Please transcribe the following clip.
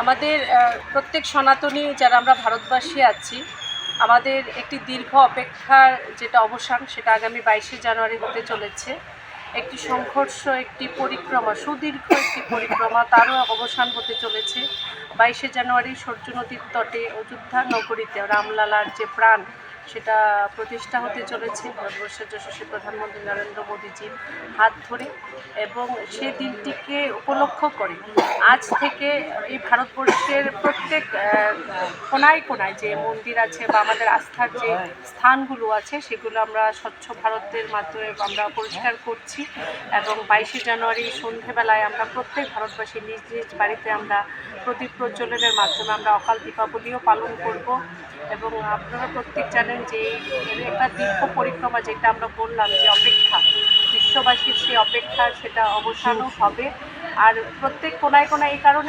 আমাদের প্রত্যেক সনাতনী যারা আমরা ভারতবাসী আছি, আমাদের একটি দীর্ঘ অপেক্ষার যেটা অবসান, সেটা আগামী বাইশে জানুয়ারি হতে চলেছে। একটি সংঘর্ষ, একটি পরিক্রমা, সুদীর্ঘ একটি পরিক্রমা, তারও অবসান হতে চলেছে। বাইশে জানুয়ারি সূর্য নদীর তটে অযোধ্যা নগরীতে রামলালার যে প্রাণ সেটা প্রতিষ্ঠা হতে চলেছে ভারতবর্ষের যশস্বী প্রধানমন্ত্রী নরেন্দ্র মোদীজির হাত ধরে এবং সেই দিনটিকে উপলক্ষ করে। আজ থেকে এই ভারতবর্ষের প্রত্যেক কোনায় কোনায় যে মন্দির আছে বা আমাদের আস্থার যে স্থানগুলো আছে, সেগুলো আমরা স্বচ্ছ ভারতের মাধ্যমে আমরা পরিষ্কার করছি এবং বাইশে জানুয়ারি সন্ধেবেলায় আমরা প্রত্যেক ভারতবাসী নিজ নিজ বাড়িতে আমরা প্রদীপ প্রজ্বলনের মাধ্যমে আমরা অকাল দীপাবলিও পালন করব এবং আপনারা প্রত্যেক জানেন যে একটা দীর্ঘ পরিক্রমা যেটা আমরা বললাম যে অপেক্ষা বিশ্ববাসীর সেই অপেক্ষা সেটা অবসানও হবে। আর প্রত্যেক কোনায় কোনায় এই কারণে